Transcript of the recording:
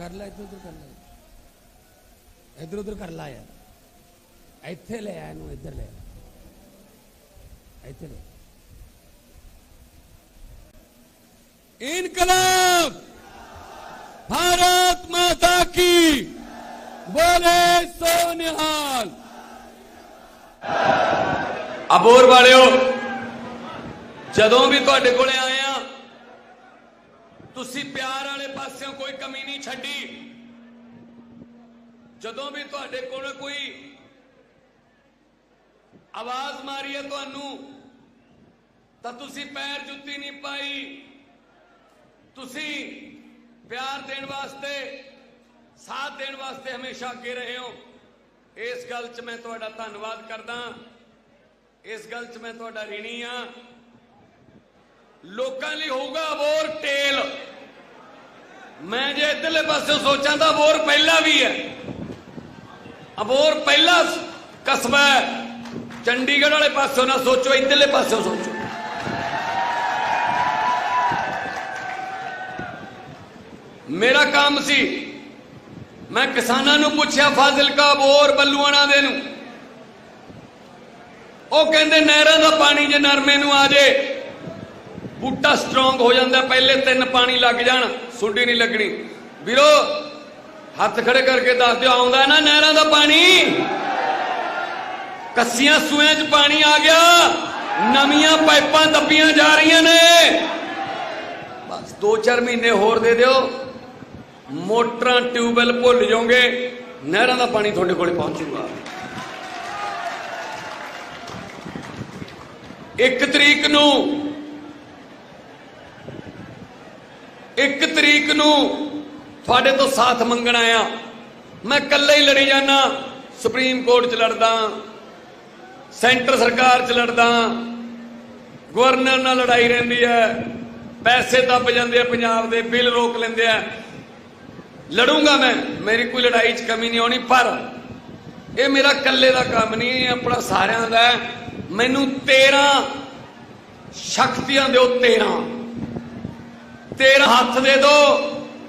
ਕਰ ਲੈ ਇੱਧਰ ਉੱਧਰ ਕਰ ਲੈ ਇੱਧਰ ਉੱਧਰ ਕਰ ਲੈ ਯਾਰ ਇੱਥੇ ਲੈ ਆ ਇਹਨੂੰ ਇੱਧਰ ਲੈ ਆ। ਇੱਥੇ ਲੈ इनकलाब भारत माता की बोले सो निहाल ਅਬੋਰ ਵਾਲਿਓ ਜਦੋਂ ਵੀ ਤੁਹਾਡੇ ਕੋਲੇ ਆਏ ਆ ਤੁਸੀਂ ਪਿਆਰ ਵਾਲੇ ਪਾਸਿਓਂ ਕੋਈ ਕਮੀ ਨਹੀਂ ਛੱਡੀ। ਜਦੋਂ ਵੀ ਤੁਹਾਡੇ ਕੋਲ ਕੋਈ ਆਵਾਜ਼ ਮਾਰੀ ਹੈ ਤੁਹਾਨੂੰ, ਤਾਂ ਤੁਸੀਂ ਪੈਰ ਜੁੱਤੀ ਨਹੀਂ ਪਾਈ। ਤੁਸੀਂ ਪਿਆਰ ਦੇਣ ਵਾਸਤੇ, ਸਾਥ ਦੇਣ ਵਾਸਤੇ ਹਮੇਸ਼ਾ ਅੱਗੇ ਰਹੇ ਹੋ। ਇਸ ਗੱਲ 'ਚ ਮੈਂ ਤੁਹਾਡਾ ਧੰਨਵਾਦ ਕਰਦਾ। ਇਸ ਗੱਲ 'ਚ ਮੈਂ ਤੁਹਾਡਾ ঋਣੀ ਆ ਲੋਕਾਂ ਲਈ ਹੋਊਗਾ ਅਬੋਰ ਟੇਲ। ਮੈਂ ਜੇ ਇਧਰਲੇ ਪਾਸੇ ਸੋਚਾਂ ਤਾਂ ਅਬੋਰ ਪਹਿਲਾ ਵੀ ਹੈ। ਅਬੋਰ ਪਹਿਲਾ ਕਸਬਾ ਹੈ। ਚੰਡੀਗੜ੍ਹ ਵਾਲੇ ਪਾਸੋਂ ਨਾ ਸੋਚੋ, ਇਧਰਲੇ ਪਾਸੋਂ ਸੋਚੋ। ਮੇਰਾ ਕੰਮ ਸੀ, ਮੈਂ ਕਿਸਾਨਾਂ ਨੂੰ ਪੁੱਛਿਆ, ਫਾਜ਼ਿਲਕਾ ਬੋਰ ਬੱਲੂਆਣਾ ਦੇ ਨੂੰ। ਉਹ ਕਹਿੰਦੇ, ਨਹਿਰਾਂ ਦਾ ਪਾਣੀ ਜੇ ਨਰਮੇ ਨੂੰ ਆ ਜੇ ਬੂਟਾ ਸਟਰੋਂਗ ਹੋ ਜਾਂਦਾ, ਪਹਿਲੇ ਤਿੰਨ ਪਾਣੀ ਲੱਗ ਜਾਣ ਸੁੰਡੀ ਨਹੀਂ ਲੱਗਣੀ। ਵੀਰੋ, ਹੱਥ ਖੜੇ ਕਰਕੇ ਦੱਸ ਦਿਓ, ਆਉਂਦਾ ਨਾ ਨਹਿਰਾਂ ਦਾ ਪਾਣੀ? ਕੱਸੀਆਂ ਸੂਆਂ 'ਚ ਪਾਣੀ ਆ ਗਿਆ, ਨਵੀਆਂ ਪਾਈਪਾਂ ਦੱਬੀਆਂ ਜਾ ਰਹੀਆਂ ਨੇ। ਬਸ 2-4 ਮਹੀਨੇ ਹੋਰ ਦੇ ਦਿਓ, ਮੋਟਰਾਂ ਟਿਊਬਵੈਲ ਭੁੱਲ ਜਾਓਗੇ, ਨਹਿਰਾਂ ਦਾ ਪਾਣੀ ਤੁਹਾਡੇ ਕੋਲੇ ਪਹੁੰਚੂਗਾ। ਇੱਕ ਤਰੀਕ ਨੂੰ ਇੱਕ ਤਰੀਕ ਨੂੰ ਤੁਹਾਡੇ ਤੋਂ ਸਾਥ ਮੰਗਣ ਆ ਮੈਂ ਇਕੱਲੇ ਹੀ ਲੜੀ ਜਾਣਾ ਸੁਪਰੀਮ ਕੋਰਟ 'ਚ ਲੜਦਾ, ਸੈਂਟਰ ਸਰਕਾਰ 'ਚ ਲੜਦਾ, ਗਵਰਨਰ ਨਾਲ ਲੜਾਈ ਰਹਿੰਦੀ ਹੈ, ਪੈਸੇ ਦੱਬ ਜਾਂਦੇ ਆ, ਪੰਜਾਬ ਦੇ ਬਿੱਲ ਰੋਕ ਲੈਂਦੇ ਆ। ਲੜੂੰਗਾ ਮੈਂ, ਮੇਰੀ ਕੋਈ ਲੜਾਈ 'ਚ ਕਮੀ ਨਹੀਂ ਆਉਣੀ, ਪਰ ਇਹ ਮੇਰਾ ਇਕੱਲੇ ਦਾ ਕੰਮ ਨਹੀਂ, ਇਹ ਆਪਣਾ ਸਾਰਿਆਂ ਦਾ ਮੈਨੂੰ 13 ਸ਼ਕਤੀਆਂ ਦਿਓ 13 13 ਹੱਥ ਦੇ ਦੋ।